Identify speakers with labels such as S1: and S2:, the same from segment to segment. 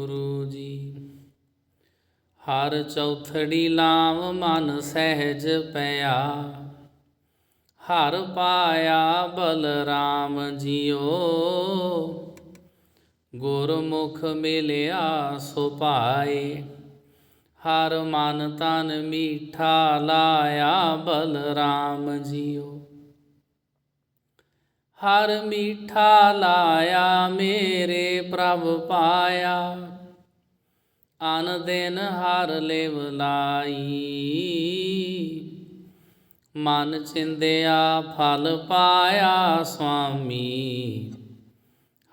S1: ਗੁਰੂ ਜੀ। ਹਰ ਚੌਥੜੀ ਲਾਮ ਮਨ ਸਹਿਜ ਪਿਆ। ਹਰ ਪਾਇਆ ਬਲਰਾਮ ਜੀਓ। ਗੁਰਮੁਖ ਮਿਲਿਆ ਸੋ ਪਾਏ ਹਰ ਮਨ ਤਨ ਮੀਠਾ ਲਾਇਆ ਬਲਰਾਮ ਜੀਓ। ਹਰ ਮੀਠਾ ਲਾਇਆ, ਮੇਰੇ ਪ੍ਰਭ ਪਾਇਆ। ਅਨ ਦਿਨ ਹਰ ਲਿਵ ਲਾਈ। ਮਨ ਚਿੰਦਿਆ, ਫਲ ਪਾਇਆ ਸੁਆਮੀ।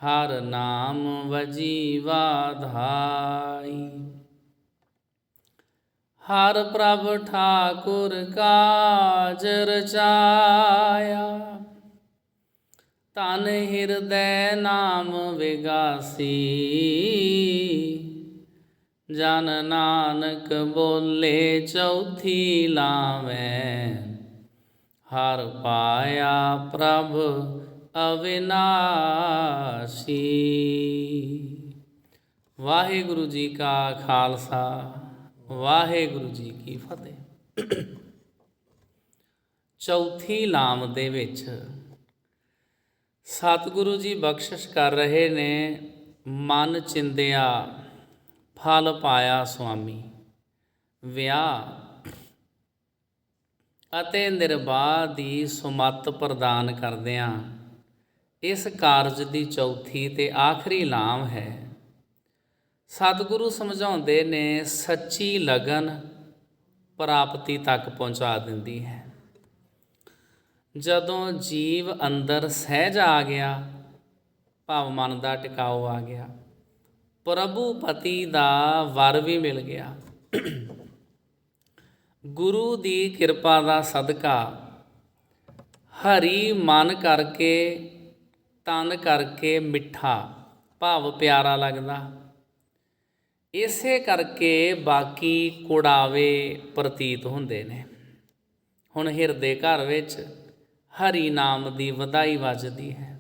S1: ਹਰ ਨਾਮ ਵਜੀ ਵਾਧਾਈ ਹਰ ਪ੍ਰਭ ਠਾਕੁਰ ਕਾਜ ਰਚਾਇਆ ਤਨ ਹਿਰਦੈ ਨਾਮ ਵਿਗਾਸੀ। ਜਨ ਨਾਨਕ ਬੋਲੇ ਚੌਥੀ ਲਾਵੇਂ ਹਰ ਪਾਇਆ ਪ੍ਰਭ ਅਵਿਨਾਸ਼ੀ। ਵਾਹਿਗੁਰੂ ਜੀ ਕਾ ਖਾਲਸਾ, ਵਾਹਿਗੁਰੂ ਜੀ ਕੀ ਫਤਿਹ। ਚੌਥੀ ਲਾਮ ਦੇ ਵਿੱਚ ਸਤਿਗੁਰੂ ਜੀ ਬਖਸ਼ਿਸ਼ ਕਰ ਰਹੇ ਨੇ, ਮਨ ਚਿੰਦਿਆ, ਫਲ ਪਾਇਆ ਸੁਆਮੀ, ਵਿਆਹ ਅਤੇ ਨਿਰਵਾਹ ਦੀ ਸੁਮਤ ਪ੍ਰਦਾਨ ਕਰਦਿਆਂ ਇਸ ਕਾਰਜ ਦੀ ਚੌਥੀ ਤੇ ਆਖਰੀ ਲਾਮ ਹੈ। ਸਤਿਗੁਰੂ ਸਮਝਾਉਂਦੇ ਨੇ, ਸੱਚੀ ਲਗਨ ਪ੍ਰਾਪਤੀ ਤੱਕ ਪਹੁੰਚਾ ਦਿੰਦੀ ਹੈ। ਜਦੋਂ ਜੀਵ ਅੰਦਰ ਸਹਿਜ ਆ ਗਿਆ, ਭਾਵ ਮਨ ਦਾ ਟਿਕਾਓ ਆ ਗਿਆ। ਪ੍ਰਭੂ ਪਤੀ ਦਾ ਵਰ ਵੀ ਮਿਲ ਗਿਆ। ਗੁਰੂ ਦੀ ਕਿਰਪਾ ਦਾ ਸਦਕਾ ਹਰੀ ਮਨ ਕਰਕੇ, ਤਨ ਕਰਕੇ ਮਿੱਠਾ, ਭਾਵ ਪਿਆਰਾ ਲੱਗਦਾ। ਇਸੇ ਕਰਕੇ ਬਾਕੀ ਕੁੜਾਵੇ ਪ੍ਰਤੀਤ ਹੁੰਦੇ ਨੇ। ਹੁਣ ਹਿਰਦੇ ਘਰ ਵਿੱਚ ਹਰੀ ਨਾਮ ਦੀ ਵਧਾਈ ਵੱਜਦੀ ਹੈ।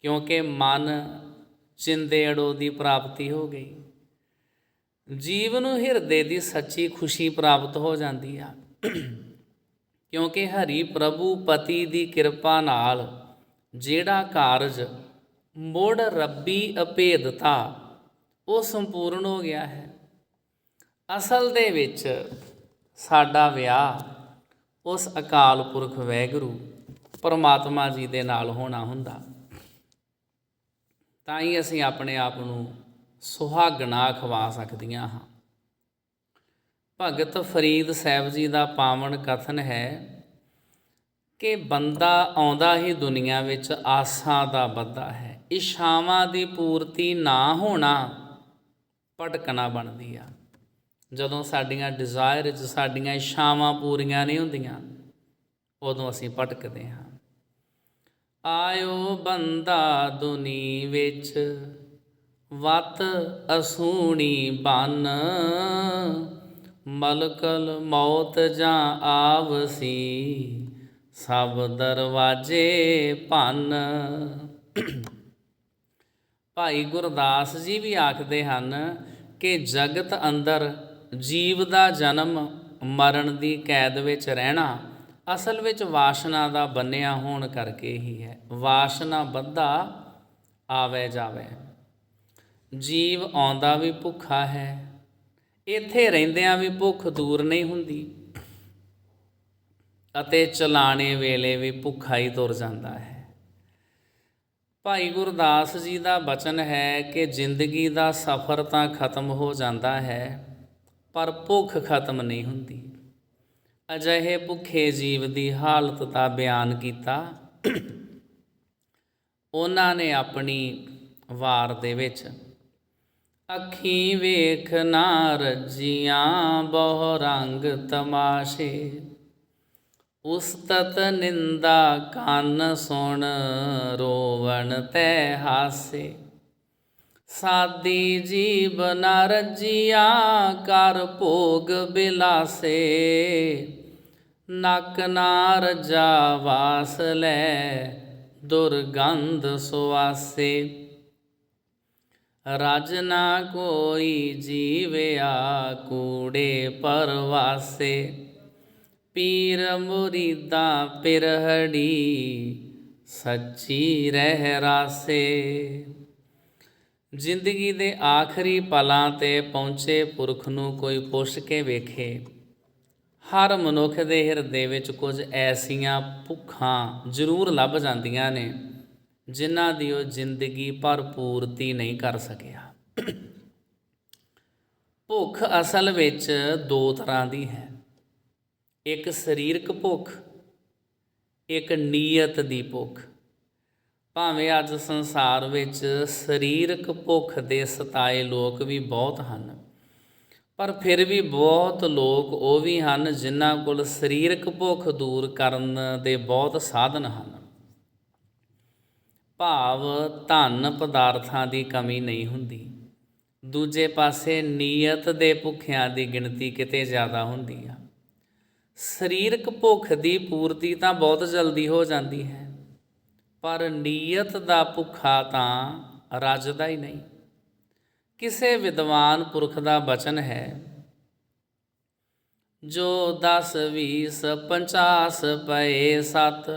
S1: ਕਿਉਂਕਿ ਮਨ ਚਿੰਦੇੜੋ ਦੀ ਪ੍ਰਾਪਤੀ ਹੋ ਗਈ। ਜੀਵ ਨੂੰ ਹਿਰਦੇ ਦੀ ਸੱਚੀ ਖੁਸ਼ੀ ਪ੍ਰਾਪਤ ਹੋ ਜਾਂਦੀ ਆ। ਕਿਉਂਕਿ ਹਰੀ ਪ੍ਰਭੂ ਪਤੀ ਦੀ ਕਿਰਪਾ ਨਾਲ ਜਿਹੜਾ ਕਾਰਜ ਮੋੜ ਰੱਬੀ ਅਭੇਦਤਾ ਉਹ ਸੰਪੂਰਨ ਹੋ ਗਿਆ ਹੈ। ਅਸਲ ਦੇ ਵਿੱਚ ਸਾਡਾ ਵਿਆਹ ਉਸ ਅਕਾਲ ਪੁਰਖ ਵੈਗੁਰੂ ਪਰਮਾਤਮਾ ਜੀ ਦੇ ਨਾਲ ਹੋਣਾ ਹੁੰਦਾ। ਤਾਂ ਹੀ ਅਸੀਂ ਆਪਣੇ ਆਪ ਨੂੰ ਸੁਹਾਗਣਾ ਖਵਾ ਸਕਦੀਆਂ ਹਾਂ। ਭਗਤ ਫਰੀਦ ਸਾਹਿਬ ਜੀ ਦਾ ਪਾਵਨ ਕਥਨ ਹੈ ਕਿ ਬੰਦਾ ਆਉਂਦਾ ਹੀ ਦੁਨੀਆ ਵਿੱਚ ਆਸਾਂ ਦਾ ਬੱਧਾ ਹੈ। ਇਸ਼ਾਵਾਂ ਦੀ ਪੂਰਤੀ ਨਾ ਹੋਣਾ ਭਟਕਣਾ ਬਣਦੀ ਆ। ਜਦੋਂ ਸਾਡੀਆਂ ਡਿਜ਼ਾਇਰ 'ਚ ਸਾਡੀਆਂ ਇਸ਼ਾਵਾਂ ਪੂਰੀਆਂ ਨਹੀਂ ਹੁੰਦੀਆਂ, ਉਦੋਂ ਅਸੀਂ ਭਟਕਦੇ ਹਾਂ। ਆਇਓ ਬੰਦਾ ਦੁਨੀ ਵਿੱਚ, ਵਤ ਅਸੂਣੀ ਬਨ। ਮਲਕਲ ਮੌਤ ਜਾਂ ਆਵਸੀ, ਸਭ ਦਰਵਾਜੇ ਭੰਨ। ਭਾਈ ਗੁਰਦਾਸ ਜੀ ਵੀ ਆਖਦੇ ਹਨ ਕਿ ਜਗਤ ਅੰਦਰ ਜੀਵ ਦਾ ਜਨਮ ਮਰਨ ਦੀ ਕੈਦ ਵਿੱਚ ਰਹਿਣਾ ਅਸਲ ਵਿੱਚ ਵਾਸ਼ਨਾ ਦਾ ਬੰਨਿਆ ਹੋਣ ਕਰਕੇ ਹੀ ਹੈ। ਵਾਸ਼ਨਾ ਬੱਧਾ ਆਵੇ ਜਾਵੇ। ਜੀਵ ਆਉਂਦਾ ਵੀ ਭੁੱਖਾ ਹੈ। ਇੱਥੇ ਰਹਿੰਦਿਆਂ ਵੀ ਭੁੱਖ ਦੂਰ ਨਹੀਂ ਹੁੰਦੀ। ਅਤੇ ਚਲਾਣੇ ਵੇਲੇ ਵੀ ਭੁੱਖਾ ਹੀ ਤੁਰ ਜਾਂਦਾ ਹੈ। ਭਾਈ ਗੁਰਦਾਸ ਜੀ ਦਾ ਬਚਨ ਹੈ ਕਿ ਜ਼ਿੰਦਗੀ ਦਾ ਸਫ਼ਰ ਤਾਂ ਖਤਮ ਹੋ ਜਾਂਦਾ ਹੈ, ਪਰ ਭੁੱਖ ਖਤਮ ਨਹੀਂ ਹੁੰਦੀ। ਅਜਿਹੇ ਭੁੱਖੇ ਜੀਵ ਦੀ ਹਾਲਤ ਦਾ ਬਿਆਨ ਕੀਤਾ। ਉਹਨਾਂ ਨੇ ਆਪਣੀ ਵਾਰ ਦੇ ਵਿੱਚ, ਅੱਖੀ ਵੇਖ ਨਾ ਰੱਜੀਆਂ ਬਹੁ ਰੰਗ ਤਮਾਸ਼ੇ, ਉਸਤਤ ਨਿੰਦਾ ਕੰਨ ਸੁਣ ਰੋਵਣ ਤੈ ਹਾਸੇ। ਸਾਦੀ ਜੀਵ ਨਾ ਰੱਜੀਆਂ, ਕਰ ਭੋਗ ਬਿਲਾਸੇ। ਨਕ ਨਾ ਰਜਾ ਵਾਸ ਲੈ, ਦੁਰਗੰਧ ਸੁਆਸੇ। ਰਜ ਨਾ ਕੋਈ ਜੀਵਿਆ ਕੂੜੇ ਪਰਵਾਸੇ। ਪੀਰ ਮੁਰੀਦਾ ਪਿਰਹੜੀ, ਸੱਚੀ ਰਹਿ ਰਾਸੇ। ਜ਼ਿੰਦਗੀ ਦੇ ਆਖਰੀ ਪਲਾਂ ਤੇ ਪਹੁੰਚੇ ਪੁਰਖ ਨੂੰ ਕੋਈ ਪੁੱਛ ਕੇ ਵੇਖੇ। ਹਰ ਮਨੁੱਖ ਦੇ ਹਿਰਦੇ ਵਿੱਚ ਕੁਝ ਐਸੀਆਂ ਭੁੱਖਾਂ ਜ਼ਰੂਰ ਲੱਭ ਜਾਂਦੀਆਂ ਨੇ, ਜਿਨ੍ਹਾਂ ਦੀ ਉਹ ਜ਼ਿੰਦਗੀ ਭਰ ਪੂਰਤੀ ਨਹੀਂ ਕਰ ਸਕਿਆ। ਭੁੱਖ ਅਸਲ ਵਿੱਚ ਦੋ ਤਰ੍ਹਾਂ ਦੀ ਹੈ। ਇੱਕ ਸਰੀਰਕ ਭੁੱਖ, ਇੱਕ ਨੀਅਤ ਦੀ ਭੁੱਖ। ਭਾਵੇਂ ਅੱਜ ਸੰਸਾਰ ਵਿੱਚ ਸਰੀਰਕ ਭੁੱਖ ਦੇ ਸਤਾਏ ਲੋਕ ਵੀ ਬਹੁਤ ਹਨ। ਪਰ ਫਿਰ ਵੀ ਬਹੁਤ ਲੋਕ ਉਹ ਵੀ ਹਨ ਜਿਨ੍ਹਾਂ ਕੋਲ ਸਰੀਰਕ ਭੁੱਖ ਦੂਰ ਕਰਨ ਦੇ ਬਹੁਤ ਸਾਧਨ ਹਨ। ਭਾਵ ਧਨ ਪਦਾਰਥਾਂ ਦੀ ਕਮੀ ਨਹੀਂ ਹੁੰਦੀ। ਦੂਜੇ ਪਾਸੇ ਨੀਅਤ ਦੇ ਭੁੱਖਿਆਂ ਦੀ ਗਿਣਤੀ ਕਿਤੇ ਜ਼ਿਆਦਾ ਹੁੰਦੀ ਆ। ਸਰੀਰਕ ਭੁੱਖ ਦੀ ਪੂਰਤੀ ਤਾਂ ਬਹੁਤ ਜਲਦੀ ਹੋ ਜਾਂਦੀ ਹੈ। ਪਰ ਨੀਅਤ ਦਾ ਭੁੱਖਾ ਤਾਂ ਰੱਜਦਾ ਹੀ ਨਹੀਂ। ਕਿਸੇ ਵਿਦਵਾਨ ਪੁਰਖ ਦਾ ਬਚਨ ਹੈ। ਜੋ 10 20 50 ਪਏ ਸਤ,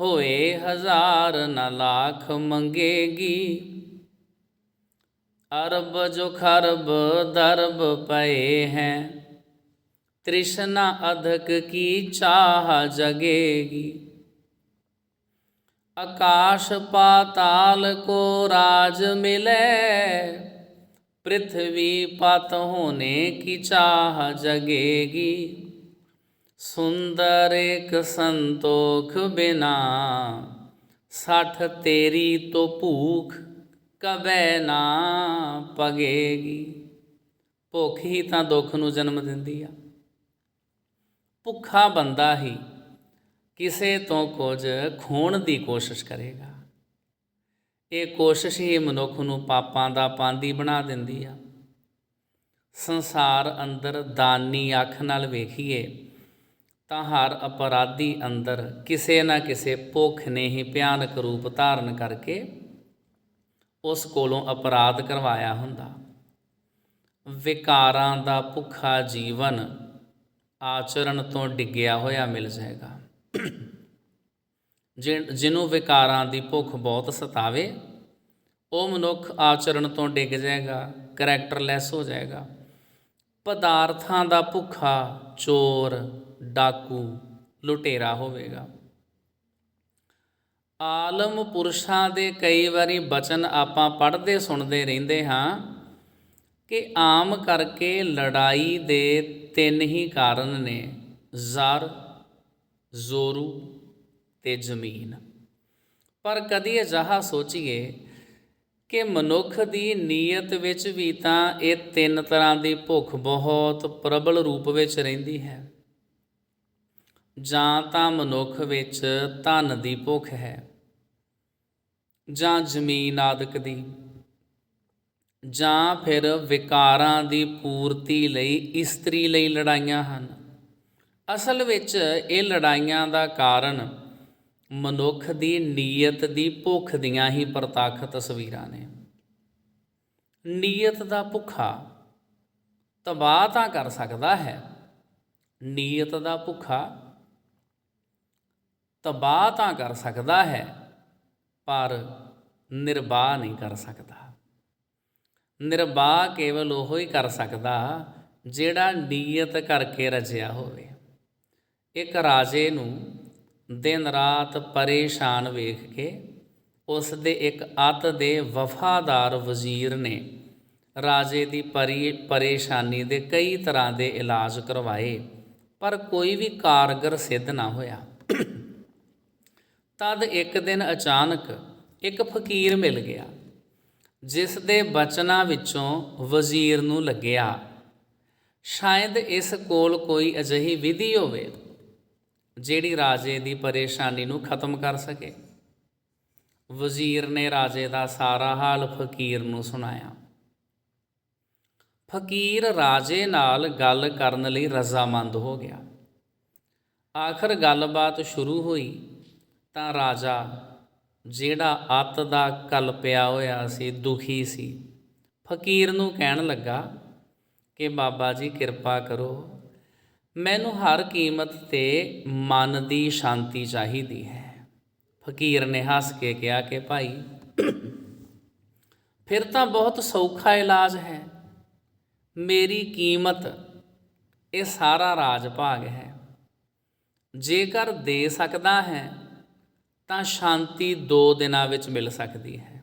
S1: ਹੋਏ ਹਜ਼ਾਰ ਨ ਲੱਖ ਮੰਗੇਗੀ। ਅਰਬ ਜੋ ਖਰਬ ਦਰਬ ਪਏ ਹੈ, ਤ੍ਰਿਸ਼ਨਾ ਅਧਕ ਕੀ ਚਾਹ ਜਗੇਗੀ। ਆਕਾਸ਼ ਪਾਤਾਲ ਕੋ ਰਾਜ ਮਿਲੇ पृथ्वी पत होने की चाह जगेगी सुंदर एक संतोख बिना सठ तेरी तो भूख ਕਬੈ ਨਾ ਪਗੇਗੀ ਭੁੱਖ ਹੀ ਤਾਂ ਦੁੱਖ ਨੂੰ ਜਨਮ ਦਿੰਦੀ ਆ ਭੁੱਖਾ ਬੰਦਾ ਹੀ ਕਿਸੇ ਤੋਂ ਕੁਝ ਖੋਣ ਦੀ ਕੋਸ਼ਿਸ਼ ਕਰੇਗਾ। ਇਹ ਕੋਸ਼ਿਸ਼ ਹੀ ਮਨੁੱਖ ਨੂੰ ਪਾਪਾਂ ਦਾ ਪਾਂਦੀ ਬਣਾ ਦਿੰਦੀ ਆ। ਸੰਸਾਰ ਅੰਦਰ ਦਾਨੀ ਅੱਖ ਨਾਲ ਵੇਖੀਏ ਤਾਂ ਹਰ ਅਪਰਾਧੀ ਅੰਦਰ ਕਿਸੇ ਨਾ ਕਿਸੇ ਭੁੱਖ ਨੇ ਹੀ ਭਿਆਨਕ ਰੂਪ ਧਾਰਨ ਕਰਕੇ ਉਸ ਕੋਲੋਂ ਅਪਰਾਧ ਕਰਵਾਇਆ ਹੁੰਦਾ। ਵਿਕਾਰਾਂ ਦਾ ਭੁੱਖਾ ਜੀਵਨ ਆਚਰਣ ਤੋਂ ਡਿੱਗਿਆ ਹੋਇਆ ਮਿਲ ਜਾਏਗਾ। ਜਿਹਨੂੰ ਵਿਕਾਰਾਂ ਦੀ ਭੁੱਖ ਬਹੁਤ ਸਤਾਵੇ, ਉਹ ਮਨੁੱਖ ਆਚਰਣ ਤੋਂ ਡਿੱਗ ਜਾਏਗਾ ਕਰੈਕਟਰਲੈਸ ਹੋ ਜਾਏਗਾ। ਪਦਾਰਥਾਂ ਦਾ ਭੁੱਖਾ ਚੋਰ, ਡਾਕੂ, ਲੁਟੇਰਾ ਹੋਵੇਗਾ। ਆਲਮ ਪੁਰਸ਼ਾਂ ਦੇ ਕਈ ਵਾਰੀ ਬਚਨ ਆਪਾਂ ਪੜ੍ਹਦੇ, ਸੁਣਦੇ ਰਹਿੰਦੇ ਹਾਂ ਕਿ ਆਮ ਕਰਕੇ ਲੜਾਈ ਦੇ ਤਿੰਨ ਹੀ ਕਾਰਨ ਨੇ, ਜ਼ਰ ਜ਼ੋਰੂ ਤੇ ਜ਼ਮੀਨ। ਪਰ ਕਦੀ ਅਜਿਹਾ ਸੋਚੀਏ ਕਿ ਮਨੁੱਖ ਦੀ ਨੀਅਤ ਵਿੱਚ ਵੀ ਤਾਂ ਇਹ ਤਿੰਨ ਤਰ੍ਹਾਂ ਦੀ ਭੁੱਖ ਬਹੁਤ ਪ੍ਰਬਲ ਰੂਪ ਵਿੱਚ ਰਹਿੰਦੀ ਹੈ। ਜਾਂ ਤਾਂ ਮਨੁੱਖ ਵਿੱਚ ਧਨ ਦੀ ਭੁੱਖ ਹੈ, ਜਾਂ ਜ਼ਮੀਨ ਆਦਿਕ ਦੀ, ਜਾਂ ਫਿਰ ਵਿਕਾਰਾਂ ਦੀ ਪੂਰਤੀ ਲਈ ਇਸਤਰੀ ਲਈ ਲੜਾਈਆਂ ਹਨ। ਅਸਲ ਵਿੱਚ ਇਹ ਲੜਾਈਆਂ ਦਾ ਕਾਰਨ ਮਨੁੱਖ ਦੀ ਨੀਅਤ ਦੀ ਭੁੱਖ ਦੀਆਂ ਹੀ ਪ੍ਰਤੱਖ ਤਸਵੀਰਾਂ ਨੇ। ਨੀਅਤ ਦਾ ਭੁੱਖਾ ਤਬਾਹ ਤਾਂ ਕਰ ਸਕਦਾ ਹੈ। ਨੀਅਤ ਦਾ ਭੁੱਖਾ ਤਬਾਹ ਤਾਂ ਕਰ ਸਕਦਾ ਹੈ, ਪਰ ਨਿਰਬਾਹ ਨਹੀਂ ਕਰ ਸਕਦਾ। ਨਿਰਬਾਹ ਕੇਵਲ ਉਹ ਹੀ ਕਰ ਸਕਦਾ ਜਿਹੜਾ ਨੀਅਤ ਕਰਕੇ ਰਜਿਆ ਹੋਵੇ। ਇੱਕ ਰਾਜੇ ਨੂੰ ਦਿਨ ਰਾਤ ਪਰੇਸ਼ਾਨ ਵੇਖ ਕੇ ਉਸ ਦੇ ਇੱਕ ਅਤ ਦੇ ਵਫਾਦਾਰ ਵਜ਼ੀਰ ਨੇ ਰਾਜੇ ਦੀ ਪਰੀ, ਪਰੇਸ਼ਾਨੀ ਦੇ ਕਈ ਤਰ੍ਹਾਂ ਦੇ ਇਲਾਜ ਕਰਵਾਏ, ਪਰ ਕੋਈ ਵੀ ਕਾਰਗਰ ਸਿੱਧ ਨਾ ਹੋਇਆ। ਤਦ ਇੱਕ ਦਿਨ ਅਚਾਨਕ ਇੱਕ ਫਕੀਰ ਮਿਲ ਗਿਆ, ਜਿਸ ਦੇ ਬਚਨਾਂ ਵਿੱਚੋਂ ਵਜ਼ੀਰ ਨੂੰ ਲੱਗਿਆ। ਸ਼ਾਇਦ ਇਸ ਕੋਲ ਕੋਈ ਅਜਿਹੀ ਵਿਧੀ ਹੋਵੇ। ਜਿਹੜੀ ਰਾਜੇ ਦੀ ਪਰੇਸ਼ਾਨੀ ਨੂੰ ਖਤਮ ਕਰ ਸਕੇ। ਵਜ਼ੀਰ ਨੇ ਰਾਜੇ ਦਾ ਸਾਰਾ ਹਾਲ ਫਕੀਰ ਨੂੰ ਸੁਣਾਇਆ। ਫਕੀਰ ਰਾਜੇ ਨਾਲ ਗੱਲ ਕਰਨ ਲਈ ਰਜ਼ਾਮੰਦ ਹੋ ਗਿਆ। ਆਖਰ ਗੱਲਬਾਤ ਸ਼ੁਰੂ ਹੋਈ ਤਾਂ ਰਾਜਾ, ਜਿਹੜਾ ਅੱਤ ਦਾ ਕਲ ਪਿਆ ਹੋਇਆ ਸੀ, ਦੁਖੀ ਸੀ। ਫਕੀਰ ਨੂੰ ਕਹਿਣ ਲੱਗਾ ਕਿ ਬਾਬਾ ਜੀ ਕਿਰਪਾ ਕਰੋ ਮੈਨੂੰ ਹਰ ਕੀਮਤ ਤੇ ਮਨ ਦੀ ਸ਼ਾਂਤੀ ਚਾਹੀਦੀ ਹੈ। ਫਕੀਰ ਨੇ ਹੱਸ ਕੇ ਕਿਹਾ ਕਿ ਭਾਈ, ਫਿਰ ਤਾਂ ਬਹੁਤ ਸੌਖਾ ਇਲਾਜ ਹੈ। ਮੇਰੀ ਕੀਮਤ ਇਹ ਸਾਰਾ ਰਾਜ ਭਾਗ ਹੈ। ਜੇਕਰ ਦੇ ਸਕਦਾ ਹੈ, ਤਾਂ ਸ਼ਾਂਤੀ 2 ਦਿਨਾਂ ਵਿੱਚ ਮਿਲ ਸਕਦੀ ਹੈ।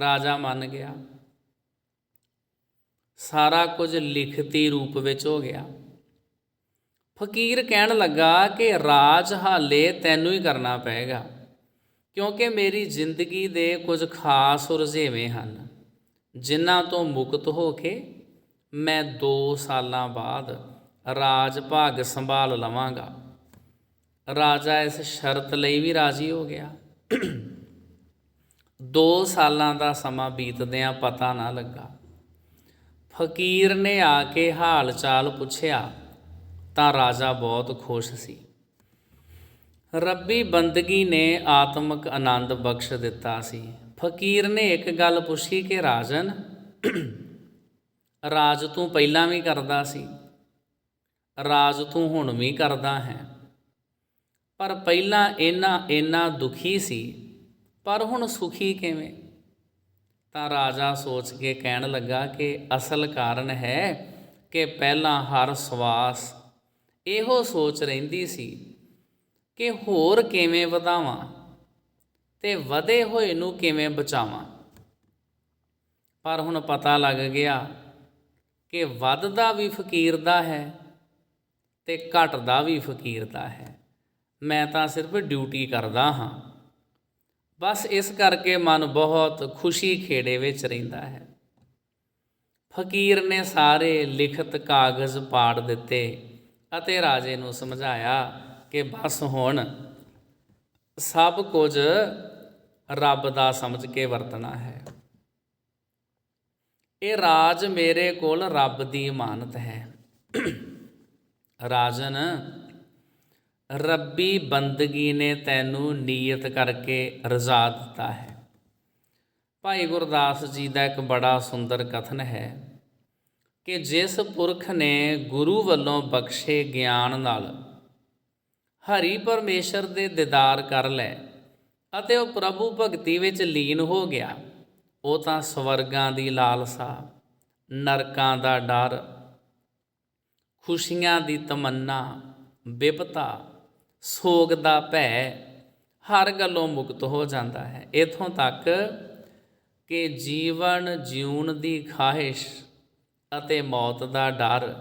S1: ਰਾਜਾ ਮੰਨ ਗਿਆ। ਸਾਰਾ ਕੁਝ ਲਿਖਤੀ ਰੂਪ ਵਿੱਚ ਹੋ ਗਿਆ। ਫਕੀਰ ਕਹਿਣ ਲੱਗਾ ਕਿ ਰਾਜ ਹਾਲੇ ਤੈਨੂੰ ਹੀ ਕਰਨਾ ਪਏਗਾ, ਕਿਉਂਕਿ ਮੇਰੀ ਜ਼ਿੰਦਗੀ ਦੇ ਕੁਝ ਖਾਸ ਰੁਝੇਵੇਂ ਹਨ। ਜਿਨ੍ਹਾਂ ਤੋਂ ਮੁਕਤ ਹੋ ਕੇ ਮੈਂ 2 ਸਾਲਾਂ ਬਾਅਦ ਰਾਜ ਭਾਗ ਸੰਭਾਲ ਲਵਾਂਗਾ। ਰਾਜਾ ਇਸ ਸ਼ਰਤ ਲਈ ਵੀ ਰਾਜੀ ਹੋ ਗਿਆ। 2 ਸਾਲਾਂ ਦਾ ਸਮਾਂ ਬੀਤਦਿਆਂ ਪਤਾ ਨਾ ਲੱਗਾ। ਫਕੀਰ ਨੇ ਆ ਕੇ ਹਾਲ ਚਾਲ ਪੁੱਛਿਆ। ਤਾਂ ਰਾਜਾ ਬਹੁਤ ਖੁਸ਼ ਸੀ। ਰੱਬੀ ਬੰਦਗੀ ਨੇ ਆਤਮਿਕ ਆਨੰਦ ਬਖਸ਼ ਦਿੱਤਾ ਸੀ। ਫਕੀਰ ਨੇ ਇੱਕ ਗੱਲ ਪੁੱਛੀ ਕਿ, ਰਾਜਨ, ਰਾਜ ਤੂੰ ਪਹਿਲਾਂ ਵੀ ਕਰਦਾ ਸੀ? ਰਾਜ ਤੂੰ ਹੁਣ ਵੀ ਕਰਦਾ ਹੈ। ਪਰ ਪਹਿਲਾਂ ਇੰਨਾ ਇੰਨਾ ਦੁਖੀ ਸੀ, ਪਰ ਹੁਣ ਸੁਖੀ ਕਿਵੇਂ? ਤਾਂ ਰਾਜਾ ਸੋਚ ਕੇ ਕਹਿਣ ਲੱਗਾ ਕਿ ਅਸਲ ਕਾਰਨ ਹੈ ਕਿ ਪਹਿਲਾਂ ਹਰ ਸਵਾਸ ਇਹੋ ਸੋਚ ਰਹਿੰਦੀ ਸੀ ਕਿ ਹੋਰ ਕਿਵੇਂ ਵਧਾਵਾਂ ਤੇ ਵਧੇ ਹੋਏ ਨੂੰ ਕਿਵੇਂ ਬਚਾਵਾਂ। ਪਰ ਹੁਣ ਪਤਾ ਲੱਗ ਗਿਆ ਕਿ ਵੱਧਦਾ ਵੀ ਫਕੀਰ ਦਾ ਹੈ ਤੇ ਘਟਦਾ ਵੀ ਫਕੀਰ ਦਾ ਹੈ। ਮੈਂ ਤਾਂ ਸਿਰਫ ਡਿਊਟੀ ਕਰਦਾ ਹਾਂ। ਬਸ ਇਸ ਕਰਕੇ ਮਨ ਬਹੁਤ ਖੁਸ਼ੀ ਖੇੜੇ ਵਿੱਚ ਰਹਿੰਦਾ ਹੈ। ਫਕੀਰ ਨੇ ਸਾਰੇ ਲਿਖਤ ਕਾਗਜ਼ ਪਾੜ ਦਿੱਤੇ। ਅਤੇ ਰਾਜੇ ਨੂੰ ਸਮਝਾਇਆ ਕਿ ਬਸ ਹੁਣ ਸਭ ਕੁਝ ਰੱਬ ਦਾ ਸਮਝ ਕੇ ਵਰਤਣਾ ਹੈ। ਇਹ ਰਾਜ ਮੇਰੇ ਕੋਲ ਰੱਬ ਦੀ ਇਮਾਨਤ ਹੈ। ਰਾਜਨ, ਰੱਬੀ ਬੰਦਗੀ ਨੇ ਤੈਨੂੰ ਨੀਅਤ ਕਰਕੇ ਰਜ਼ਾ ਦਿੱਤਾ ਹੈ। ਭਾਈ ਗੁਰਦਾਸ ਜੀ ਦਾ ਇੱਕ ਬੜਾ ਸੁੰਦਰ ਕਥਨ ਹੈ। ਕਿ ਜਿਸ ਪੁਰਖ ਨੇ ਗੁਰੂ ਵੱਲੋਂ ਬਖਸ਼ੇ ਗਿਆਨ ਨਾਲ ਹਰੀ ਪਰਮੇਸ਼ਰ ਦੇ ਦੀਦਾਰ ਕਰ ਲੈ ਅਤੇ ਉਹ ਪ੍ਰਭੂ ਭਗਤੀ ਵਿੱਚ ਲੀਨ ਹੋ ਗਿਆ, ਉਹ ਤਾਂ ਸਵਰਗਾਂ ਦੀ ਲਾਲਸਾ, ਨਰਕਾਂ ਦਾ ਡਰ, ਖੁਸ਼ੀਆਂ ਦੀ ਤਮੰਨਾ, ਬਿਪਤਾ, ਸੋਗ ਦਾ ਭੈ ਹਰ ਗੱਲੋਂ ਮੁਕਤ ਹੋ ਜਾਂਦਾ ਹੈ। ਇਥੋਂ ਤੱਕ ਕਿ ਜੀਵਨ ਜਿਉਣ ਦੀ ਖਾਹਿਸ਼ ਅਤੇ ਮੌਤ ਦਾ ਡਰ,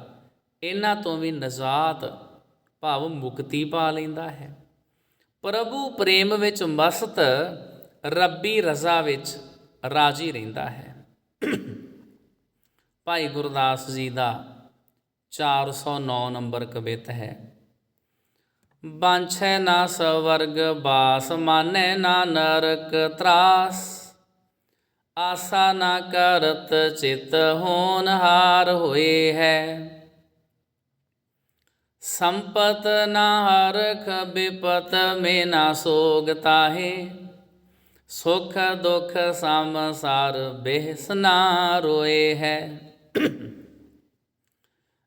S1: ਇਹਨਾਂ ਤੋਂ ਵੀ ਨਜ਼ਾਤ ਭਾਵ ਮੁਕਤੀ ਪਾ ਲੈਂਦਾ ਹੈ। ਪ੍ਰਭੂ ਪ੍ਰੇਮ ਵਿੱਚ ਮਸਤ ਰੱਬੀ ਰਜ਼ਾ ਵਿੱਚ ਰਾਜੀ ਰਹਿੰਦਾ ਹੈ। ਭਾਈ ਗੁਰਦਾਸ ਜੀ ਦਾ 409 ਨੰਬਰ ਕਵਿਤ ਹੈ। ਬਾਂਛੈ ਨਾ ਸਵਰਗ, ਬਾਸ ਮਾਨੈ ਨਾ ਨਰਕ ਤਰਾਸ। ਆਸਾ ਨਾ ਕਰਤ ਚਿਤ ਹੋਨ ਹਾਰ ਹੋਏ ਹੈ ਸੰਪਤ ਨਾ ਹਰਖ ਬਿਪਤ ਮੇ ਨਾ ਸੋਗ ਤਾਹੇ ਸੁਖ ਦੁਖ ਸੰਸਾਰ ਬਿਹਸਨਾ ਰੋਏ ਹੈ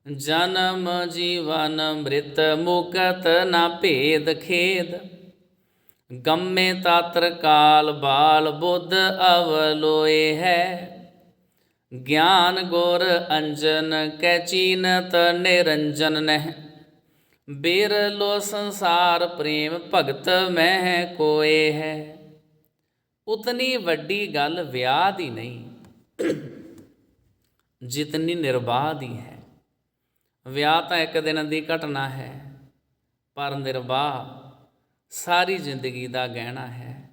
S1: ਜਨਮ ਜੀਵਨ ਮ੍ਰਿਤ ਮੁਕਤ ਨਾ ਭੇਦ ਖੇਦ ਗੰਮੇ ਤਾਤਰ ਕਾਲ ਬਾਲ ਬੁੱਧ ਅਵਲੋਏ ਹੈ। ਗਿਆਨ ਗੁਰ ਅੰਜਨ ਕੈ ਚੀਨਤ ਨਿਰੰਜਨ ਨਹਿ। ਬਿਰਲੋ ਸੰਸਾਰ ਪ੍ਰੇਮ ਭਗਤ ਮਹਿ ਕੋਏ ਹੈ। ਉਤਨੀ ਵੱਡੀ ਗੱਲ ਵਿਆਹ ਦੀ ਨਹੀਂ। ਜਿਤਨੀ ਨਿਰਵਾਹ ਦੀ ਹੈ। ਵਿਆਹ ਤਾਂ ਇੱਕ ਦਿਨ ਦੀ ਘਟਨਾ ਹੈ, ਪਰ ਨਿਰਵਾਹ ਸਾਰੀ ਜ਼ਿੰਦਗੀ ਦਾ ਗਹਿਣਾ ਹੈ।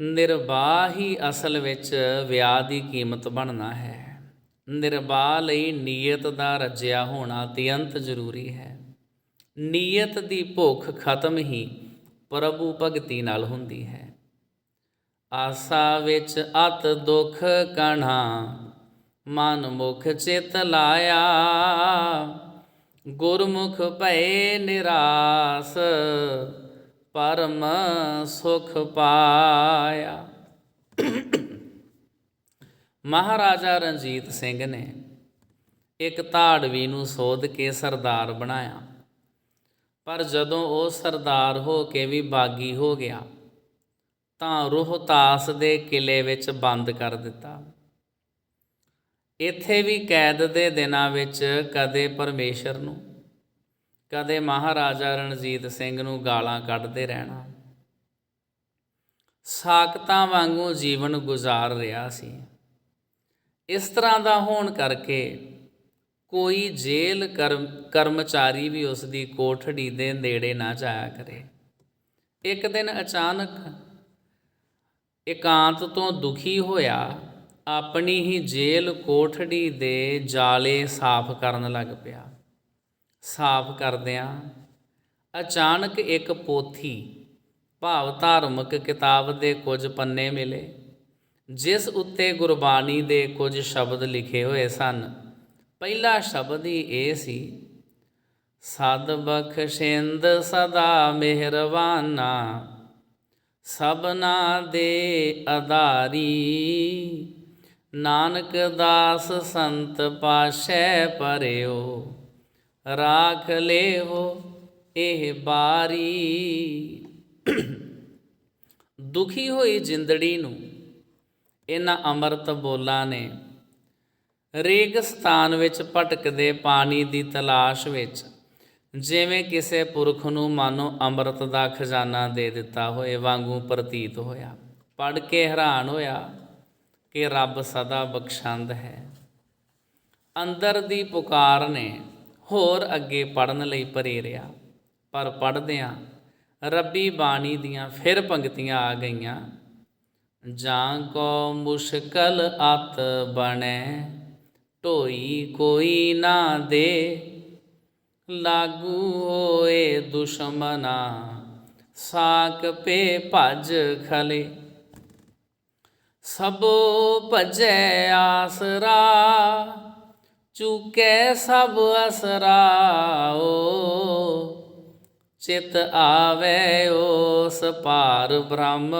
S1: ਨਿਰਵਾਹ ਹੀ ਅਸਲ ਵਿੱਚ ਵਿਆਹ ਦੀ ਕੀਮਤ ਬਣਨਾ ਹੈ। ਨਿਰਵਾਹ ਲਈ ਨੀਅਤ ਦਾ ਰੱਜਿਆ ਹੋਣਾ ਅਤਿਅੰਤ ਜ਼ਰੂਰੀ ਹੈ। ਨੀਅਤ ਦੀ ਭੁੱਖ ਖਤਮ ਹੀ ਪ੍ਰਭੂ ਭਗਤੀ ਨਾਲ ਹੁੰਦੀ ਹੈ। ਆਸਾ ਵਿੱਚ ਅਤ ਦੁਖ ਕਣਾ, ਮਨ ਮੁਖ ਚਿਤ ਲਾਇਆ। ਗੁਰਮੁਖ ਭਏ ਨਿਰਾਸ ਪਰਮ ਸੁਖ ਪਾਇਆ। ਮਹਾਰਾਜਾ ਰਣਜੀਤ ਸਿੰਘ ਨੇ ਇੱਕ ਧਾੜਵੀ ਨੂੰ ਸੋਧ ਕੇ ਸਰਦਾਰ ਬਣਾਇਆ। ਪਰ ਜਦੋਂ ਉਹ ਸਰਦਾਰ ਹੋ ਕੇ ਵੀ ਬਾਗੀ ਹੋ ਗਿਆ, ਤਾਂ ਰੋਹਤਾਸ ਦੇ ਕਿਲੇ ਵਿੱਚ ਬੰਦ ਕਰ ਦਿੱਤਾ। ਇੱਥੇ ਵੀ ਕੈਦ ਦੇ ਦਿਨਾਂ ਵਿੱਚ ਕਦੇ ਪਰਮੇਸ਼ਰ ਨੂੰ ਕਦੇ ਮਹਾਰਾਜਾ ਰਣਜੀਤ ਸਿੰਘ ਨੂੰ ਗਾਲਾਂ ਕੱਢਦੇ ਰਹਿਣਾ। ਸਾਕਤਾਂ ਵਾਂਗੂ ਜੀਵਨ ਗੁਜ਼ਾਰ ਰਿਹਾ ਸੀ। ਇਸ ਤਰ੍ਹਾਂ ਦਾ ਹੋਣ ਕਰਕੇ ਕੋਈ ਜੇਲ੍ਹ ਕਰਮ, ਕਰਮਚਾਰੀ ਵੀ ਉਸ ਦੀ ਕੋਠੜੀ ਦੇ ਨੇੜੇ ਨਾ ਜਾਇਆ ਕਰੇ। ਇੱਕ ਦਿਨ ਅਚਾਨਕ ਇਕਾਂਤ ਤੋਂ ਦੁਖੀ ਹੋਇਆ, ਆਪਣੀ ਹੀ ਜੇਲ੍ਹ ਕੋਠੜੀ ਦੇ ਜਾਲੇ ਸਾਫ਼ ਕਰਨ ਲੱਗ ਪਿਆ। ਸਾਫ਼ ਕਰਦਿਆਂ ਅਚਾਨਕ ਇੱਕ ਪੋਥੀ ਭਾਵ ਧਾਰਮਿਕ ਕਿਤਾਬ ਦੇ ਕੁਝ ਪੰਨੇ ਮਿਲੇ, ਜਿਸ ਉੱਤੇ ਗੁਰਬਾਣੀ ਦੇ ਕੁਝ ਸ਼ਬਦ ਲਿਖੇ ਹੋਏ ਸਨ। ਪਹਿਲਾ ਸ਼ਬਦ ਹੀ ਇਹ ਸੀ, ਸਦ ਬਖਸ਼ਿੰਦ ਸਦਾ ਮਿਹਰਬਾਨਾ, ਸਭਨਾ ਦੇ ਆਧਾਰੀ ਨਾਨਕ ਦਾਸ ਸੰਤ ਪਾਸ਼ੈ ਪਰਿਓ। ਰਾਖ ਲੇ ਹੋ ਇਹ ਬਾਰੀ। ਦੁਖੀ ਹੋਈ ਜਿੰਦੜੀ ਨੂੰ ਇਹਨਾਂ ਅੰਮ੍ਰਿਤ ਬੋਲਾਂ ਨੇ ਰੇਗਿਸਤਾਨ ਵਿੱਚ ਭਟਕਦੇ ਪਾਣੀ ਦੀ ਤਲਾਸ਼ ਵਿੱਚ ਜਿਵੇਂ ਕਿਸੇ ਪੁਰਖ ਨੂੰ ਮਾਨੋ ਅੰਮ੍ਰਿਤ ਦਾ ਖਜ਼ਾਨਾ ਦੇ ਦਿੱਤਾ ਹੋਏ ਵਾਂਗੂ ਪ੍ਰਤੀਤ ਹੋਇਆ। ਪੜ ਕੇ ਹੈਰਾਨ ਹੋਇਆ ਕਿ ਰੱਬ ਸਦਾ ਬਖਸ਼ੰਦ ਹੈ। ਅੰਦਰ ਦੀ ਪੁਕਾਰ ਨੇ ਹੋਰ ਅੱਗੇ ਪੜਨ ਲਈ ਪ੍ਰੇਰਿਆ ਪਰ ਪੜਦਿਆਂ ਰੱਬੀ ਬਾਣੀ ਦੀਆਂ ਫਿਰ ਪੰਕਤੀਆਂ ਆ ਗਈਆਂ। ਜਾਂ ਕੋ ਮੁਸ਼ਕਲ ਅਤ ਬਣੈ, ਢੋਈ ਕੋਈ ਨਾ ਦੇ। ਲਾਗੂ ਹੋਏ ਦੁਸ਼ਮਨਾ, ਸਾਕ ਪੇ ਭਜ ਖਲੇ। ਸਭੋ ਭਜੈ ਆਸਰਾ ਚੁਕੈ ਸਭ ਅਸਰਾਓ, ਚਿਤ ਆਵੇ ਓਸ ਪਾਰ ਬ੍ਰਹਮ,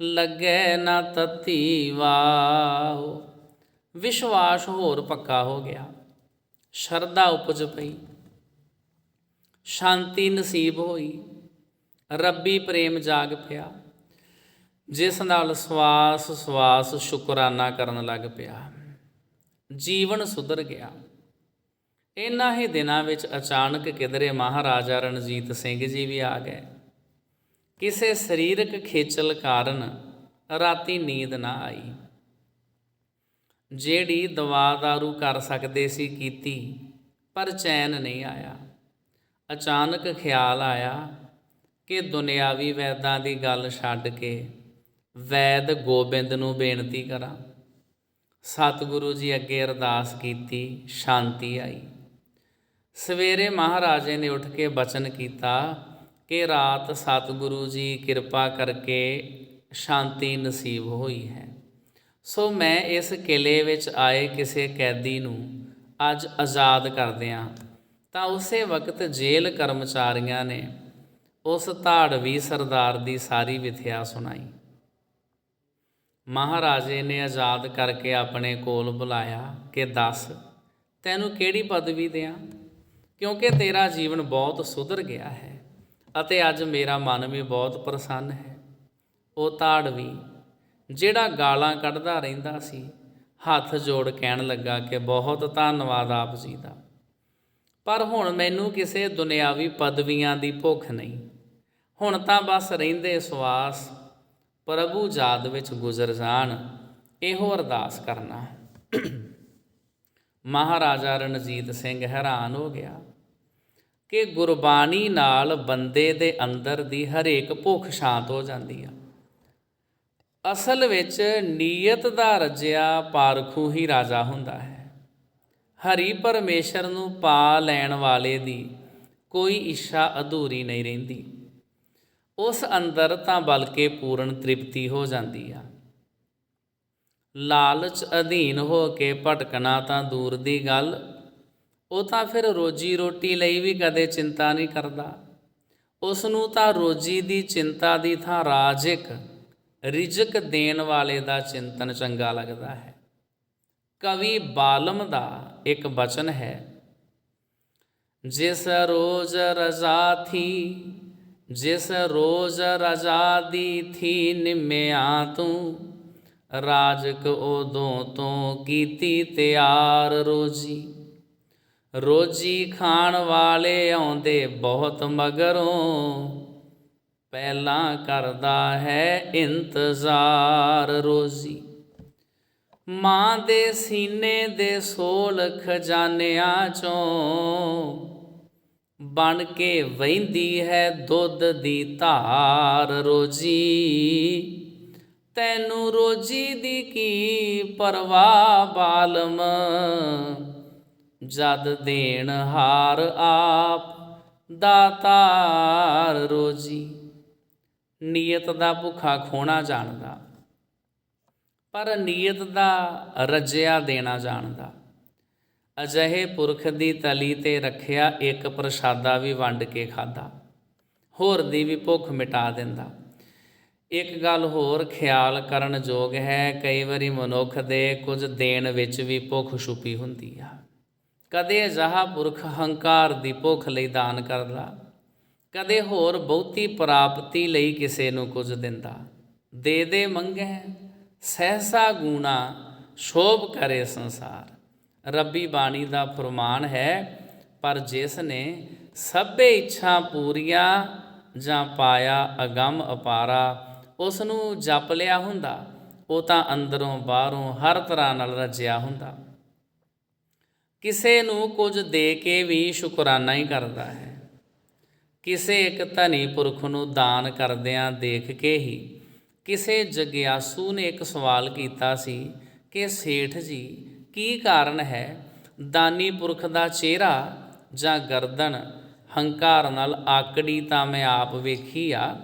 S1: ਲੱਗੇ ਨਾ ਤਤੀ ਵਾਓ। ਵਿਸ਼ਵਾਸ ਹੋਰ ਪੱਕਾ ਹੋ ਗਿਆ, ਸ਼ਰਧਾ ਉਪਜ ਪਈ। ਸ਼ਾਂਤੀ ਨਸੀਬ ਹੋਈ, ਰੱਬੀ ਪ੍ਰੇਮ ਜਾਗ ਪਿਆ। ਜਿਸ ਨਾਲ ਸਵਾਸ ਸਵਾਸ ਸ਼ੁਕਰਾਨਾ ਕਰਨ ਲੱਗ ਪਿਆ। ਜੀਵਨ ਸੁਧਰ ਗਿਆ। ਇਨ੍ਹਾਂ ਹੀ ਦਿਨਾਂ ਵਿੱਚ ਅਚਾਨਕ ਕਿਧਰੇ ਮਹਾਰਾਜਾ ਰਣਜੀਤ ਸਿੰਘ ਜੀ ਵੀ ਆ ਗਏ। ਕਿਸੇ ਸਰੀਰਕ ਖੇਚਲ ਕਾਰਨ ਰਾਤੀ ਨੀਂਦ ਨਾ ਆਈ। ਜਿਹੜੀ ਦਵਾ ਦਾਰੂ ਕਰ ਸਕਦੇ ਸੀ ਕੀਤੀ, ਪਰ ਚੈਨ ਨਹੀਂ ਆਇਆ। ਅਚਾਨਕ ਖਿਆਲ ਆਇਆ ਕਿ ਦੁਨਿਆਵੀ ਵੈਦਾਂ ਦੀ ਗੱਲ ਛੱਡ ਕੇ ਵੈਦ ਗੋਬਿੰਦ ਨੂੰ ਬੇਨਤੀ ਕਰਾਂ। ਸਤਿਗੁਰੂ ਜੀ ਅੱਗੇ ਅਰਦਾਸ ਕੀਤੀ, ਸ਼ਾਂਤੀ ਆਈ। ਸਵੇਰੇ ਮਹਾਰਾਜੇ ਨੇ ਉੱਠ ਕੇ ਬਚਨ ਕੀਤਾ ਕਿ ਰਾਤ ਸਤਿਗੁਰੂ ਜੀ ਕਿਰਪਾ ਕਰਕੇ ਸ਼ਾਂਤੀ ਨਸੀਬ ਹੋਈ ਹੈ। ਸੋ ਮੈਂ ਇਸ ਕਿਲੇ ਵਿੱਚ ਆਏ ਕਿਸੇ ਕੈਦੀ ਨੂੰ ਅੱਜ ਆਜ਼ਾਦ ਕਰਦਿਆਂ ਤਾਂ ਉਸੇ ਵਕਤ ਜੇਲ੍ਹ ਕਰਮਚਾਰੀਆਂ ਨੇ ਉਸ ਧਾੜਵੀ ਸਰਦਾਰ ਦੀ ਸਾਰੀ ਵਿਥਿਆ ਸੁਣਾਈ। ਮਹਾਰਾਜੇ ਨੇ ਆਜ਼ਾਦ ਕਰਕੇ ਆਪਣੇ ਕੋਲ ਬੁਲਾਇਆ ਕਿ ਦੱਸ, ਤੈਨੂੰ ਕਿਹੜੀ ਪਦਵੀ ਦਿਆਂ? ਕਿਉਂਕਿ ਤੇਰਾ ਜੀਵਨ ਬਹੁਤ ਸੁਧਰ ਗਿਆ ਹੈ ਅਤੇ ਅੱਜ ਮੇਰਾ ਮਨ ਵੀ ਬਹੁਤ ਪ੍ਰਸੰਨ ਹੈ। ਉਹ ਤਾੜਵੀ, ਜਿਹੜਾ ਗਾਲਾਂ ਕੱਢਦਾ ਰਹਿੰਦਾ ਸੀ, ਹੱਥ ਜੋੜ ਕਹਿਣ ਲੱਗਾ ਕਿ ਬਹੁਤ ਧੰਨਵਾਦ ਆਪ ਜੀ ਦਾ। ਪਰ ਹੁਣ ਮੈਨੂੰ ਕਿਸੇ ਦੁਨਿਆਵੀ ਪਦਵੀਆਂ ਦੀ ਭੁੱਖ ਨਹੀਂ। ਹੁਣ ਤਾਂ ਬਸ ਰਹਿੰਦੇ ਸਵਾਸ ਪ੍ਰਭੂ ਜਾਦ ਵਿੱਚ ਗੁਜ਼ਰ ਜਾਣ, ਇਹੋ ਅਰਦਾਸ ਕਰਨਾ ਮਹਾਰਾਜਾ ਰਣਜੀਤ ਸਿੰਘ ਹੈਰਾਨ ਹੋ ਗਿਆ ਕਿ ਗੁਰਬਾਣੀ ਨਾਲ ਬੰਦੇ ਦੇ ਅੰਦਰ ਦੀ ਹਰੇਕ ਭੁੱਖ ਸ਼ਾਂਤ ਹੋ ਜਾਂਦੀ ਆ। ਅਸਲ ਵਿੱਚ ਨੀਅਤ ਦਾ ਰਜਿਆ ਪਾਰਖੂ ਹੀ ਰਾਜਾ ਹੁੰਦਾ ਹੈ। ਹਰੀ ਪਰਮੇਸ਼ਰ ਨੂੰ ਪਾ ਲੈਣ ਵਾਲੇ ਦੀ ਕੋਈ ਇੱਛਾ ਅਧੂਰੀ ਨਹੀਂ ਰਹਿੰਦੀ। ਉਸ ਅੰਦਰ ਤਾਂ ਬਲਕਿ ਪੂਰਨ ਤ੍ਰਿਪਤੀ ਹੋ ਜਾਂਦੀ ਆ। ਲਾਲਚ ਅਧੀਨ ਹੋ ਕੇ ਭਟਕਣਾ ਤਾਂ ਦੂਰ ਦੀ ਗੱਲ। ਉਹ ਤਾਂ ਫਿਰ ਰੋਜੀ ਰੋਟੀ ਲਈ ਵੀ ਕਦੇ ਚਿੰਤਾ ਨਹੀਂ ਕਰਦਾ। ਉਸ ਨੂੰ ਤਾਂ ਰੋਜੀ ਦੀ ਚਿੰਤਾ ਦੀ ਥਾਂ ਰਾਜਿਕ, ਰਿਜਕ ਦੇਣ ਵਾਲੇ ਦਾ ਚਿੰਤਨ ਚੰਗਾ ਲੱਗਦਾ ਹੈ। ਕਵੀ ਬਾਲਮ ਦਾ ਇੱਕ ਬਚਨ ਹੈ, ਜਿਸ ਰੋਜ਼ ਰਜ਼ਾ ਥੀ ਜਿਸ ਰੋਜ਼ ਰਜ਼ਾ ਦੀ ਥੀ ਨਿਮਿਆ ਤੂੰ, ਰਾਜਕ ਉਦੋਂ ਤੋਂ ਕੀਤੀ ਤਿਆਰ ਰੋਜੀ। ਰੋਜੀ ਖਾਣ ਵਾਲੇ ਆਉਂਦੇ ਬਹੁਤ ਮਗਰੋਂ, ਪਹਿਲਾਂ ਕਰਦਾ ਹੈ ਇੰਤਜ਼ਾਰ ਰੋਜ਼ੀ। ਮਾਂ ਦੇ ਸੀਨੇ ਦੇ ਸੋਲ ਖਜ਼ਾਨਿਆਂ ਚੋਂ ਬਣ ਕੇ ਵਹਿੰਦੀ ਹੈ ਦੁੱਧ ਦੀ ਧਾਰ ਰੋਜੀ। ਤੈਨੂੰ ਰੋਜੀ ਦੀ ਕੀ ਪਰਵਾਹ ਬਾਲਮ? ਜਦ ਦੇਣ ਹਾਰ ਆਪ ਦਾਤਾਰ ਰੋਜੀ। ਨੀਅਤ ਦਾ ਭੁੱਖਾ ਖੋਣਾ ਜਾਣਦਾ, ਪਰ ਨੀਅਤ ਦਾ ਰੱਜਿਆ ਦੇਣਾ ਜਾਣਦਾ। ਅਜਿਹੇ ਪੁਰਖ ਦੀ ਤਲੀ ਤੇ ਰੱਖਿਆ ਇੱਕ ਪ੍ਰਸ਼ਾਦਾ ਵੀ ਵੰਡ ਕੇ ਖਾਦਾ ਹੋਰ ਦੀ ਵੀ ਭੁੱਖ ਮਿਟਾ ਦਿੰਦਾ। ਇੱਕ ਗੱਲ ਹੋਰ ਖਿਆਲ ਕਰਨ ਯੋਗ ਹੈ, ਕਈ ਵਾਰੀ ਮਨੁੱਖ ਦੇ ਕੁਝ ਦੇਣ ਵਿੱਚ ਵੀ ਭੁੱਖ ਛੁਪੀ ਹੁੰਦੀ ਆ। ਕਦੇ ਅਜਿਹਾ ਪੁਰਖ ਹੰਕਾਰ ਦੀ ਭੁੱਖ ਲਈ ਦਾਨ ਕਰਦਾ, ਕਦੇ ਹੋਰ ਬਹੁਤੀ ਪ੍ਰਾਪਤੀ ਲਈ ਕਿਸੇ ਨੂੰ ਕੁਝ ਦਿੰਦਾ। ਦੇ ਦੇ ਮੰਗੈ ਸਹਿਸਾ ਗੂਣਾ, ਸ਼ੋਭ ਕਰੇ ਸੰਸਾਰ। ਰੱਬੀ ਬਾਣੀ ਦਾ ਫਰਮਾਨ ਹੈ, ਪਰ ਜਿਸ ਨੇ ਸਭੇ ਇੱਛਾ ਪੂਰੀਆਂ ਜਾਂ ਪਾਇਆ ਅਗੰਮ ਅਪਾਰਾ ਉਸ ਨੂੰ ਜਪ ਲਿਆ ਹੁੰਦਾ, ਉਹ ਤਾਂ ਅੰਦਰੋਂ ਬਾਹਰੋਂ ਹਰ ਤਰ੍ਹਾਂ ਨਾਲ ਰਜਿਆ ਹੁੰਦਾ। ਕਿਸੇ ਨੂੰ ਕੁਝ ਦੇ ਕੇ ਵੀ ਸ਼ੁਕਰਾਨਾ ਹੀ ਕਰਦਾ ਹੈ। ਕਿਸੇ ਇੱਕ ਧਨੀ ਪੁਰਖ ਨੂੰ ਦਾਨ ਕਰਦਿਆਂ ਦੇਖ ਕੇ ਹੀ ਕਿਸੇ ਜਗਿਆਸੂ ਨੇ ਇੱਕ ਸਵਾਲ ਕੀਤਾ ਸੀ ਕਿ, ਸੇਠ ਜੀ ਕੀ ਕਾਰਨ ਹੈ? ਦਾਨੀ ਪੁਰਖ ਦਾ ਚਿਹਰਾ ਜਾਂ ਗਰਦਨ? ਹੰਕਾਰ ਨਾਲ ਆਕੜੀ ਤਾਂ ਮੈਂ ਆਪ ਵੇਖੀ ਆ,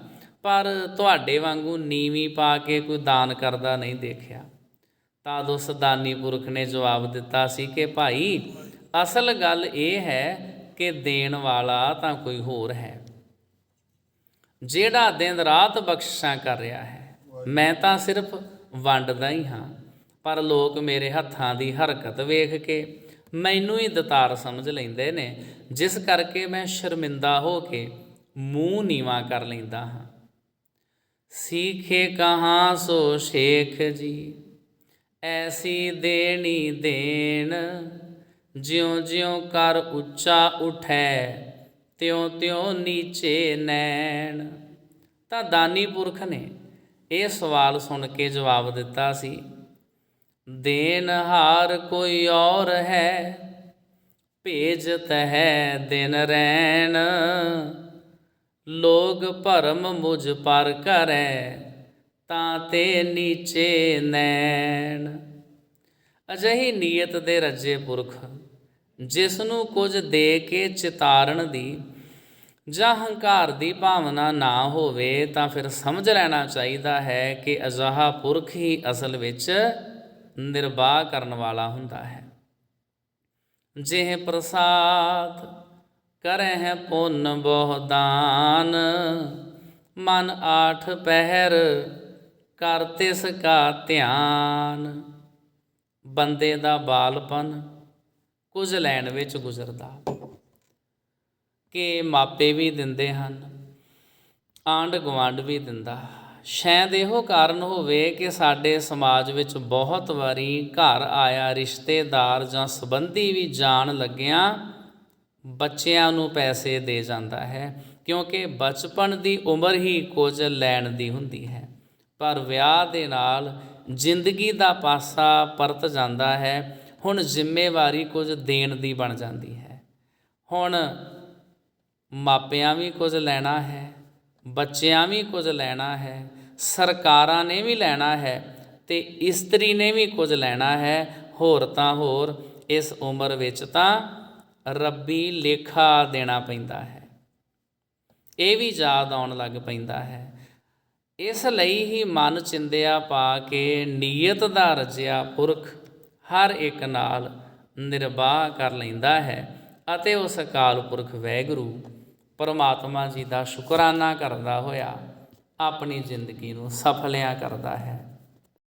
S1: ਪਰ ਤੁਹਾਡੇ ਵਾਂਗੂ ਨੀਵੀਂ ਪਾ ਕੇ ਕੋਈ ਦਾਨ ਕਰਦਾ ਨਹੀਂ ਦੇਖਿਆ। ਤਦ ਉਸ ਦਾਨੀ ਪੁਰਖ ਨੇ ਜਵਾਬ ਦਿੱਤਾ ਸੀ ਕਿ ਭਾਈ, ਅਸਲ ਗੱਲ ਇਹ ਹੈ ਕਿ ਦੇਣ ਵਾਲਾ ਤਾਂ ਕੋਈ ਹੋਰ ਹੈ। ਜਿਹੜਾ ਦਿਨ ਰਾਤ ਬਖਸ਼ਿਸ਼ਾਂ ਕਰ ਰਿਹਾ ਹੈ, ਮੈਂ ਤਾਂ ਸਿਰਫ ਵੰਡਦਾ ਹੀ ਹਾਂ। ਪਰ ਲੋਕ ਮੇਰੇ ਹੱਥਾਂ ਦੀ ਹਰਕਤ ਵੇਖ ਕੇ ਮੈਨੂੰ ਹੀ ਦਤਾਰ ਸਮਝ ਲੈਂਦੇ ਨੇ, ਜਿਸ ਕਰਕੇ ਮੈਂ ਸ਼ਰਮਿੰਦਾ ਹੋ ਕੇ ਮੂੰਹ ਨੀਵਾ ਕਰ ਲੈਂਦਾ ਹਾਂ। ਸੀਖੇ ਕਹਾਂ ਸੋ ਸ਼ੇਖ ਜੀ, ਐਸੀ ਦੇਣੀ ਦੇਣ, ਜਿਉ-ਜਿਉ ਕਰ ਉੱਚਾ ਉਠੈ ਤਿਉ ਤਿਉ ਨੀਚੇ ਨੈਣ। ਤਾਂ ਦਾਨੀ ਪੁਰਖ ਨੇ ਇਹ ਸਵਾਲ ਸੁਣ ਕੇ ਜਵਾਬ ਦਿੱਤਾ ਸੀ ਦੇਨ ਹਾਰ ਕੋਈ ਔਰ ਹੈ, ਭੇਜ ਹੈ ਦਿਨ ਰੈਣ। ਲੋਗ ਭਰਮ ਮੁਝ ਪਰ ਕਰੈ, ਤਾਂ ਤੇ ਨੀਚੇ ਨੈਣ। ਅਜਿਹੀ ਨੀਅਤ ਦੇ ਰੱਜੇ ਪੁਰਖ ਜਿਸ ਨੂੰ ਕੁਝ ਦੇ ਕੇ ਚਿਤਾਰਨ ਦੀ, ਜਾਂ ਹੰਕਾਰ ਦੀ ਭਾਵਨਾ ਨਾ ਹੋਵੇ, ਤਾਂ ਫਿਰ ਸਮਝ ਲੈਣਾ ਚਾਹੀਦਾ ਹੈ ਕਿ ਅਜਿਹਾ ਪੁਰਖ ਹੀ ਅਸਲ ਵਿੱਚ ਨਿਰਵਾਹ ਕਰਨ ਵਾਲਾ ਹੁੰਦਾ ਹੈ। ਜਿਹ ਪ੍ਰਸਾਦ ਕਰੈ ਪੁੰਨ ਬਹੁ ਦਾਨ, ਮਨ ਆਠ ਪਹਿਰ ਕਰ ਤਿਸ ਕਾ ਧਿਆਨ। ਬੰਦੇ ਦਾ ਬਾਲਪਨ ਕੁਝ ਲੈਣ ਵਿੱਚ ਗੁਜ਼ਰਦਾ। ਕਿ ਮਾਪੇ ਵੀ ਦਿੰਦੇ ਹਨ ਆਂਡ ਗਵਾਂਡ ਵੀ ਦਿੰਦਾ। ਸ਼ਾਇਦ ਇਹੋ ਕਾਰਨ ਹੋਵੇ ਕਿ ਸਾਡੇ ਸਮਾਜ ਵਿੱਚ ਬਹੁਤ ਵਾਰੀ ਘਰ ਆਇਆ ਰਿਸ਼ਤੇਦਾਰ ਜਾਂ ਸੰਬੰਧੀ ਵੀ ਜਾਣ ਲੱਗਿਆਂ ਬੱਚਿਆਂ ਨੂੰ ਪੈਸੇ ਦੇ ਜਾਂਦਾ ਹੈ, ਕਿਉਂਕਿ ਬਚਪਨ ਦੀ ਉਮਰ ਹੀ ਕੁਝ ਲੈਣ ਦੀ ਹੁੰਦੀ ਹੈ। ਪਰ ਵਿਆਹ ਦੇ ਨਾਲ ਜ਼ਿੰਦਗੀ ਦਾ ਪਾਸਾ ਪਰਤ ਜਾਂਦਾ ਹੈ, ਹੁਣ ਜ਼ਿੰਮੇਵਾਰੀ ਕੁਝ ਦੇਣ ਦੀ ਬਣ ਜਾਂਦੀ ਹੈ। ਹੁਣ ਮਾਪਿਆਂ ਵੀ ਕੁਝ ਲੈਣਾ ਹੈ, ਬੱਚਿਆਂ ਵੀ ਕੁਝ ਲੈਣਾ ਹੈ ਸਰਕਾਰਾਂ ਨੇ ਵੀ ਲੈਣਾ ਹੈ ਤੇ ਇਸਤਰੀ ਨੇ ਵੀ ਕੁਝ ਲੈਣਾ ਹੈ। ਹੋਰ ਤਾਂ ਹੋਰ, ਇਸ ਉਮਰ ਵਿੱਚ ਤਾਂ ਰੱਬੀ ਲੇਖਾ ਦੇਣਾ ਪੈਂਦਾ ਹੈ। ਇਹ ਵੀ ਯਾਦ ਆਉਣ ਲੱਗ ਪੈਂਦਾ ਹੈ। ਇਸ ਲਈ ਹੀ ਮਨ ਚਿੰਦਿਆ ਪਾ ਕੇ ਨੀਅਤ ਦਾ ਰਜਿਆ ਪੁਰਖ ਹਰ ਇੱਕ ਨਾਲ ਨਿਰਵਾਹ ਕਰ ਲੈਂਦਾ ਹੈ ਅਤੇ ਉਸ ਅਕਾਲ ਪੁਰਖ ਵੈਗੁਰੂ ਪਰਮਾਤਮਾ ਜੀ ਦਾ ਸ਼ੁਕਰਾਨਾ ਕਰਦਾ ਹੋਇਆ ਆਪਣੀ ਜ਼ਿੰਦਗੀ ਨੂੰ ਸਫਲਿਆ ਕਰਦਾ ਹੈ।